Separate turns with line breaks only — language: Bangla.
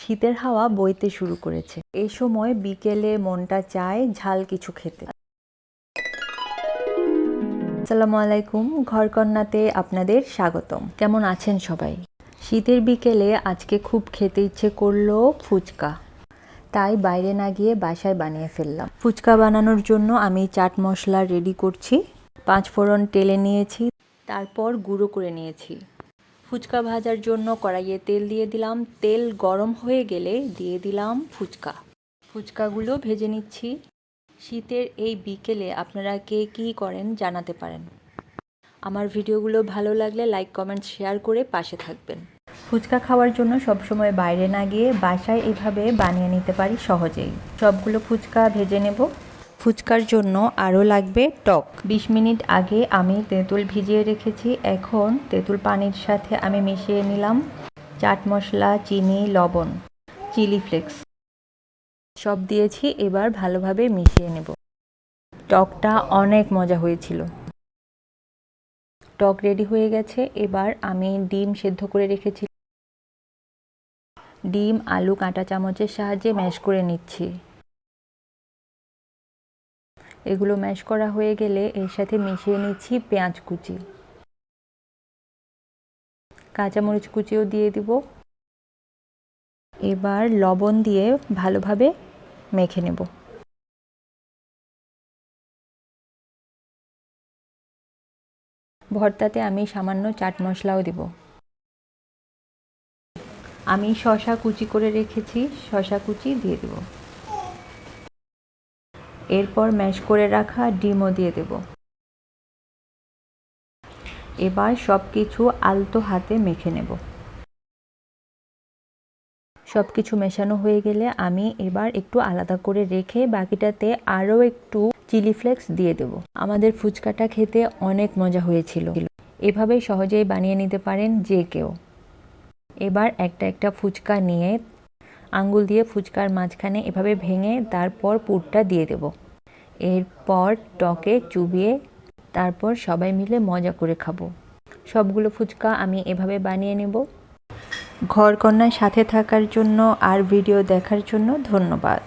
শীতের হাওয়া বইতে শুরু করেছে। এই সময় বিকেলে মনটা চায় ঝাল কিছু খেতে। আসসালামু আলাইকুম, ঘরকন্যাতে আপনাদের স্বাগতম। কেমন আছেন সবাই? শীতের বিকেলে আজকে খুব খেতে ইচ্ছে করল ফুচকা। তাই বাইরে না গিয়ে বাসায় বানিয়ে ফেললাম। ফুচকা বানানোর জন্য আমি চাট মশলা রেডি করছি পাঁচ ফোড়ন টেলে নিয়েছি, তারপর গুঁড়ো করে নিয়েছি। ফুচকা ভাজার জন্য কড়াইয়ে তেল দিয়ে দিলাম। তেল গরম হয়ে গেলে দিয়ে দিলাম ফুচকা। ফুচকাগুলো ভেজে নিচ্ছি। শীতের এই বিকেলে আপনারা কে কী করেন জানাতে পারেন। আমার ভিডিওগুলো ভালো লাগলে লাইক, কমেন্ট, শেয়ার করে পাশে থাকবেন। ফুচকা খাওয়ার জন্য সবসময় বাইরে না গিয়ে বাসায় এভাবে বানিয়ে নিতে পারি সহজেই। সবগুলো ফুচকা ভেজে নেব। ফুচকার জন্য আরও লাগবে টক। বিশ মিনিট আগে আমি তেঁতুল ভিজিয়ে রেখেছি, এখন তেঁতুল পানির সাথে আমি মিশিয়ে নিলাম চাট মশলা, চিনি, লবণ, চিলি ফ্লেক্স। সব দিয়েছি, এবার ভালোভাবে মিশিয়ে নেব। টকটা অনেক মজা হয়েছিল। টক রেডি হয়ে গেছে, এবার আমি ডিম সেদ্ধ করে রেখেছি। ডিম, আলু, কাঁটা চামচের সাহায্যে ম্যাশ করে নিচ্ছি। এগুলো ম্যাশ করা হয়ে গেলে এর সাথে মিশিয়ে নিচ্ছি পেঁয়াজ কুচি। কাঁচামরিচ কুচিও দিয়ে দিব। এবার লবণ দিয়ে ভালোভাবে মেখে নেব। ভর্তাতে আমি সামান্য চাট মশলাও দিব। আমি শশা কুচি করে রেখেছি শশা কুচি দিয়ে দেব। এরপর ম্যাশ করে রাখা ডিমও দিয়ে দেব। এবার সব কিছু আলতো হাতে মেখে নেব। সব কিছু মেশানো হয়ে গেলে আমি এবার একটু আলাদা করে রেখে বাকিটাতে আরও একটু চিলি ফ্লেক্স দিয়ে দেব। আমাদের ফুচকাটা খেতে অনেক মজা হয়েছিল। এভাবেই সহজেই বানিয়ে নিতে পারেন যে কেউ। এবার একটা একটা ফুচকা নিয়ে আঙ্গুল দিয়ে ফুচকার মাঝখানে এভাবে ভেঙে তারপর পুরটা দিয়ে দেব। এরপর টকে চুবিয়ে তারপর সবাই মিলে মজা করে খাব। সবগুলো ফুচকা আমি এভাবে বানিয়ে নেব। ঘরকন্যার সাথে থাকার জন্য আর ভিডিও দেখার জন্য ধন্যবাদ।